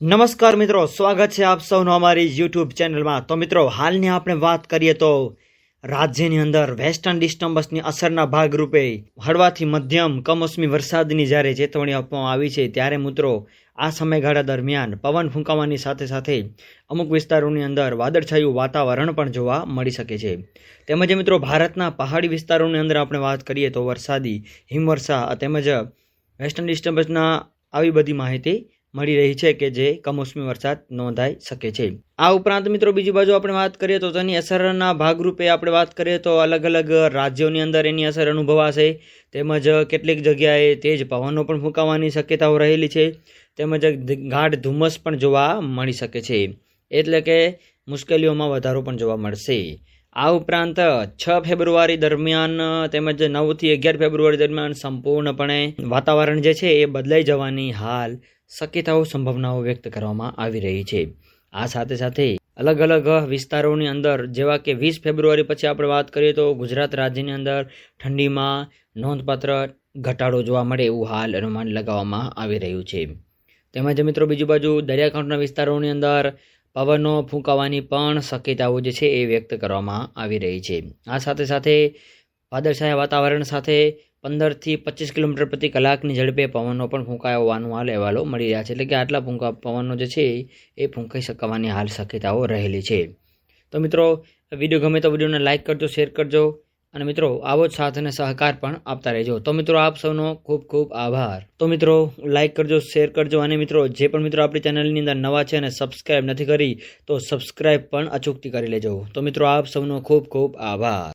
નમસ્કાર મિત્રો, સ્વાગત છે આપ સૌનો અમારી યુટ્યુબ ચેનલમાં. તો મિત્રો, હાલની આપણે વાત કરીએ તો રાજ્યની અંદર વેસ્ટર્ન ડિસ્ટર્બન્સની અસરના ભાગરૂપે હળવાથી મધ્યમ કમોસમી વરસાદની જ્યારે ચેતવણી આપવામાં આવી છે, ત્યારે મિત્રો, આ સમયગાળા દરમિયાન પવન ફૂંકાવાની સાથે સાથે અમુક વિસ્તારોની અંદર વાદળછાયું વાતાવરણ પણ જોવા મળી શકે છે. તેમજ મિત્રો, ભારતના પહાડી વિસ્તારોની અંદર આપણે વાત કરીએ તો વરસાદી હિમવર્ષા તેમજ વેસ્ટર્ન ડિસ્ટર્બન્સના આવી બધી માહિતી મળી રહી છે કે જે કમોસમી વરસાદ નોંધાઈ શકે છે. આ ઉપરાંત મિત્રો બીજી બાજુ આપણે વાત કરીએ તો તેની અસરના ભાગરૂપે આપણે વાત કરીએ તો અલગ અલગ રાજ્યોની અંદર એની અસર અનુભવાશે. તેમજ કેટલીક જગ્યાએ તેજ પવનો પણ ફૂંકાવાની શક્યતાઓ રહેલી છે. તેમજ ગાઢ ધુમ્મસ પણ જોવા મળી શકે છે. એટલે કે મુશ્કેલીઓમાં વધારો પણ જોવા મળશે. આ ઉપરાંત છ ફેબ્રુઆરી દરમિયાન તેમજ નવથી અગિયાર ફેબ્રુઆરી દરમિયાન સંપૂર્ણપણે વાતાવરણ જે છે એ બદલાઈ જવાની હાલ શક્યતાઓ, સંભાવનાઓ વ્યક્ત કરવામાં આવી રહી છે. આ સાથે સાથે અલગ અલગ વિસ્તારોની અંદર, જેવા કે વીસ ફેબ્રુઆરી પછી આપણે વાત કરીએ તો ગુજરાત રાજ્યની અંદર ઠંડીમાં નોંધપાત્ર ઘટાડો જોવા મળે એવું હાલ અનુમાન લગાવવામાં આવી રહ્યું છે. તેમજ મિત્રો, બીજી બાજુ દરિયાકાંઠાના વિસ્તારોની અંદર પવનો ફૂંકાવાની પણ શક્યતાઓ જે છે એ વ્યક્ત કરવામાં આવી રહી છે. આ સાથે સાથે વાદળછાયા વાતાવરણ સાથે પંદરથી પચીસ કિલોમીટર પ્રતિ કલાકની ઝડપે પવનો પણ ફૂંકાયો હોવાનું હાલ અહેવાલો મળી રહ્યા છે. એટલે કે આટલા ફૂંકા પવનો જે છે એ ફૂંકાઈ શકવાની હાલ શક્યતાઓ રહેલી છે. તો મિત્રો વીડિયો ગમે તો વિડીયોને લાઇક કરજો, શેર કરજો અને મિત્રો, આવો જ સાથ અને સહકાર પણ આપતા રહેજો. તો મિત્રો, આપ સૌનો ખૂબ ખૂબ આભાર. તો મિત્રો લાઇક કરજો, શેર કરજો અને મિત્રો, જે પણ મિત્રો આપણી ચેનલની અંદર નવા છે અને સબસ્ક્રાઇબ નથી કરી, તો સબસ્ક્રાઇબ પણ અચૂકથી કરી લેજો. તો મિત્રો, આપ સૌનો ખૂબ ખૂબ આભાર.